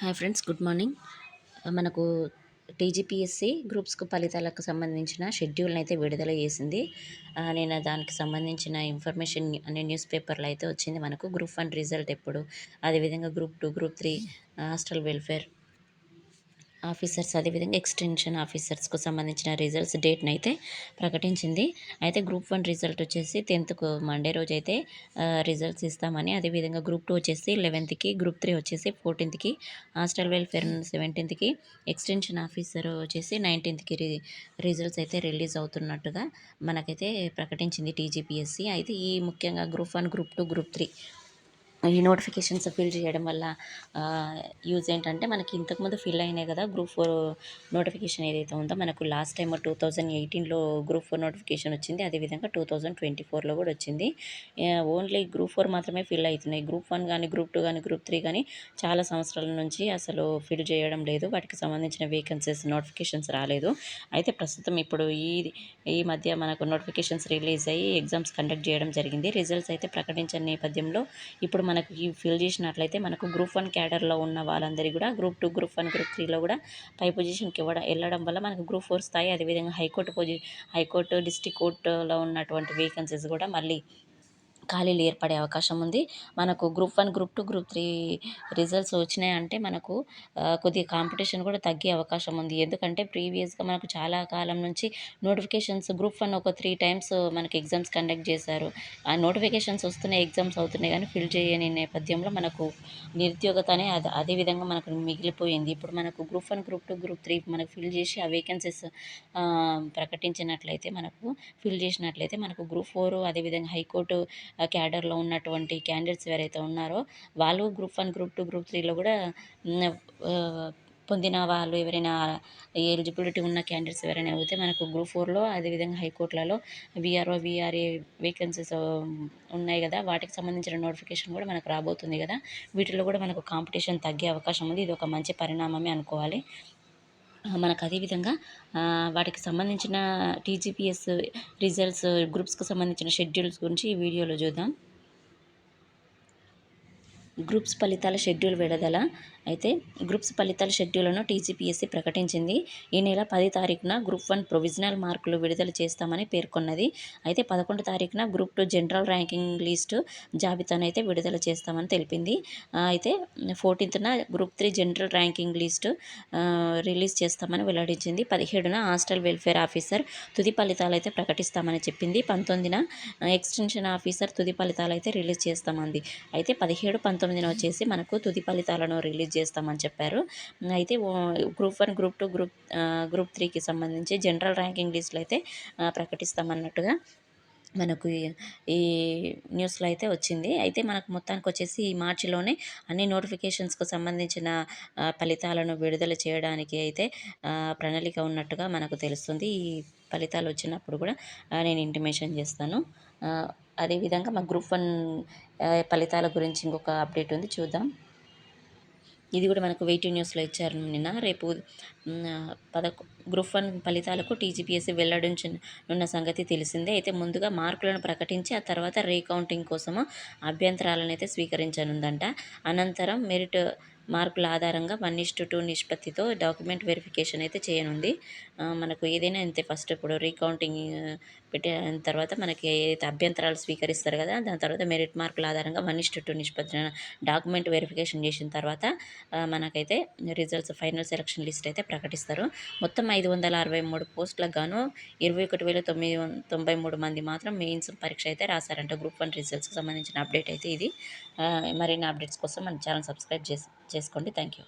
Hi friends good morning. మనకు TGPSC గ్రూప్స్కు ఫలితాలకు సంబంధించిన షెడ్యూల్ని అయితే విడుదల చేసింది. నేను దానికి సంబంధించిన ఇన్ఫర్మేషన్ అనే న్యూస్ పేపర్లో అయితే వచ్చింది మనకు. గ్రూప్ వన్ రిజల్ట్ ఎప్పుడు? అదేవిధంగా group two group three hostel welfare officers అదేవిధంగా ఎక్స్టెన్షన్ ఆఫీసర్స్కు సంబంధించిన రిజల్ట్స్ డేట్ని అయితే ప్రకటించింది. అయితే గ్రూప్ వన్ రిజల్ట్ వచ్చేసి టెన్త్కు మండే రోజు అయితే రిజల్ట్స్ ఇస్తామని అదేవిధంగా గ్రూప్ టూ వచ్చేసి లెవెన్త్కి గ్రూప్ త్రీ వచ్చేసి ఫోర్టీన్త్కి హాస్టల్ వెల్ఫేర్ సెవెంటీన్త్కి ఎక్స్టెన్షన్ ఆఫీసర్ వచ్చేసి నైన్టీన్త్కి రి రిజల్ట్స్ అయితే రిలీజ్ అవుతున్నట్టుగా మనకైతే ప్రకటించింది టీజీపీఎస్సీ. అయితే ఈ ముఖ్యంగా group one group two group three ఈ నోటిఫికేషన్స్ ఫిల్ చేయడం వల్ల యూజ్ ఏంటంటే మనకి ఇంతకుముందు ఫిల్ అయినాయి కదా గ్రూప్ ఫోర్ నోటిఫికేషన్ ఏదైతే ఉందో మనకు లాస్ట్ టైం టూ థౌజండ్ ఎయిటీన్లో గ్రూప్ ఫోర్ నోటిఫికేషన్ వచ్చింది అదేవిధంగా టూ థౌజండ్ ట్వంటీ ఫోర్లో కూడా వచ్చింది. ఓన్లీ గ్రూప్ ఫోర్ మాత్రమే ఫిల్ అవుతున్నాయి. గ్రూప్ వన్ కానీ గ్రూప్ టూ కానీ గ్రూప్ త్రీ కానీ చాలా సంవత్సరాల నుంచి అసలు ఫిల్ చేయడం లేదు. వాటికి సంబంధించిన వేకెన్సీస్ నోటిఫికేషన్స్ రాలేదు. అయితే ప్రస్తుతం ఇప్పుడు ఈ ఈ మధ్య మనకు నోటిఫికేషన్స్ రిలీజ్ అయ్యి ఎగ్జామ్స్ కండక్ట్ చేయడం జరిగింది. రిజల్ట్స్ అయితే ప్రకటించిన నేపథ్యంలో ఇప్పుడు మనకు ఫిల్ చేసినట్లయితే మనకు గ్రూప్ వన్ క్యాడర్లో ఉన్న వాళ్ళందరికీ కూడా group two group one group త్రీలో కూడా పై పొజిషన్కి ఇవ్వడం వెళ్ళడం వల్ల మనకు గ్రూప్ ఫోర్ స్థాయి అదేవిధంగా హైకోర్టు పొజి హైకోర్టు డిస్టిక్ కోర్టులో ఉన్నటువంటి వేకెన్సీస్ కూడా మళ్ళీ ఖాళీలు ఏర్పడే అవకాశం ఉంది. మనకు group one group two group three results వచ్చినాయంటే మనకు కొద్దిగా కాంపిటీషన్ కూడా తగ్గే అవకాశం ఉంది. ఎందుకంటే ప్రీవియస్గా మనకు చాలా కాలం నుంచి నోటిఫికేషన్స్ గ్రూప్ వన్ ఒక త్రీ టైమ్స్ మనకి ఎగ్జామ్స్ కండక్ట్ చేశారు. ఆ నోటిఫికేషన్స్ వస్తున్నాయి ఎగ్జామ్స్ అవుతున్నాయి కానీ ఫిల్ చేయని నేపథ్యంలో మనకు నిరుద్యోగత అనే అదే అదే విధంగా మనకు మిగిలిపోయింది. ఇప్పుడు మనకు group one group two group three మనకు ఫిల్ చేసి ఆ వేకెన్సీస్ ప్రకటించినట్లయితే మనకు ఫిల్ చేసినట్లయితే మనకు గ్రూప్ ఫోర్ అదేవిధంగా హైకోర్టు క్యాడర్లో ఉన్నటువంటి క్యాండిడేట్స్ ఎవరైతే ఉన్నారో వాళ్ళు group one group two group త్రీలో కూడా పొందిన వాళ్ళు ఎవరైనా ఎలిజిబిలిటీ ఉన్న క్యాండిడేట్స్ ఎవరైనా అయితే మనకు గ్రూప్ ఫోర్లో అదేవిధంగా హైకోర్టులలో విఆర్ఓ విఆర్ఏ వేకెన్సీస్ ఉన్నాయి కదా. వాటికి సంబంధించిన నోటిఫికేషన్ కూడా మనకు రాబోతుంది కదా. వీటిలో కూడా మనకు కాంపిటీషన్ తగ్గే అవకాశం ఉంది. ఇది ఒక మంచి పరిణామమే అనుకోవాలి. మనకు అదేవిధంగా ఆ, వాటికి సంబంధించిన టీజీపీఎస్ రిజల్ట్స్ గ్రూప్స్కి సంబంధించిన షెడ్యూల్స్ గురించి ఈ వీడియోలో చూద్దాం. గ్రూప్స్ ఫలితాల షెడ్యూల్ విడుదల అయితే గ్రూప్స్ ఫలితాల షెడ్యూల్ను టీజీపీఎస్సీ ప్రకటించింది. ఈ నెల పది తారీఖున గ్రూప్ వన్ ప్రొవిజనల్ మార్కులు విడుదల చేస్తామని పేర్కొన్నది. అయితే పదకొండు తారీఖున group two general ranking list జాబితాను అయితే విడుదల చేస్తామని తెలిపింది. అయితే ఫోర్టీన్త్న group three general ranking list release చేస్తామని వెల్లడించింది. పదిహేడున హాస్టల్ వెల్ఫేర్ ఆఫీసర్ తుది ఫలితాలు అయితే ప్రకటిస్తామని చెప్పింది. పంతొమ్మిదిన ఎక్స్టెన్షన్ ఆఫీసర్ తుది ఫలితాలు అయితే రిలీజ్ చేస్తామంది. అయితే పదిహేడు పంతొమ్మిదిన వచ్చేసి మనకు తుది ఫలితాలను రిలీజ్ చేస్తామని చెప్పారు. అయితే group one group two group group త్రీకి సంబంధించి జనరల్ ర్యాంకింగ్ లిస్టులు అయితే ప్రకటిస్తామన్నట్టుగా మనకు ఈ- న్యూస్లో అయితే వచ్చింది. అయితే మనకు మొత్తానికి వచ్చేసి ఈ మార్చిలోనే అన్ని నోటిఫికేషన్స్కు సంబంధించిన ఫలితాలను విడుదల చేయడానికి అయితే ప్రణాళిక ఉన్నట్టుగా మనకు తెలుస్తుంది. ఈ ఫలితాలు వచ్చినప్పుడు కూడా నేను ఇంటిమేషన్ చేస్తాను. అదేవిధంగా మా గ్రూప్ వన్ ఫలితాల గురించి ఇంకొక అప్డేట్ ఉంది. చూద్దాం. ఇది కూడా మనకు వెయిటింగ్ న్యూస్లో ఇచ్చారు నిన్న. రేపు పదకొ గ్రూప్ వన్ ఫలితాలకు టీజీపీఎస్సీ వెల్లడించనున్న సంగతి తెలిసిందే. అయితే ముందుగా మార్కులను ప్రకటించి ఆ తర్వాత రీకౌంటింగ్ కోసము అభ్యంతరాలను అయితే స్వీకరించనుందంట. అనంతరం మెరిట్ మార్కుల ఆధారంగా వన్ ఇస్టు టూ నిష్పత్తితో డాక్యుమెంట్ వెరిఫికేషన్ అయితే చేయనుంది. మనకు ఏదైనా అంతే ఫస్ట్ ఇప్పుడు రీకౌంటింగ్ పెట్టిన తర్వాత మనకి ఏదైతే అభ్యంతరాలు స్వీకరిస్తారు కదా దాని తర్వాత మెరిట్ మార్కుల ఆధారంగా వన్ ఇస్టు టూ నిష్పత్తి డాక్యుమెంట్ వెరిఫికేషన్ చేసిన తర్వాత మనకైతే రిజల్ట్స్ ఫైనల్ సెలక్షన్ లిస్ట్ అయితే ప్రకటిస్తారు. మొత్తం ఐదు వందల అరవై మూడు పోస్టులకు గాను ఇరవై ఒకటి వేల తొమ్మిది తొంభై మూడు మంది మాత్రం మెయిన్స్ పరీక్ష అయితే రాశారంట. గ్రూప్ వన్ రిజల్ట్స్కి సంబంధించిన అప్డేట్ అయితే ఇది. మరిన్ని అప్డేట్స్ కోసం మన ఛానల్ సబ్స్క్రైబ్ చేసి చేసుకోండి. Thank you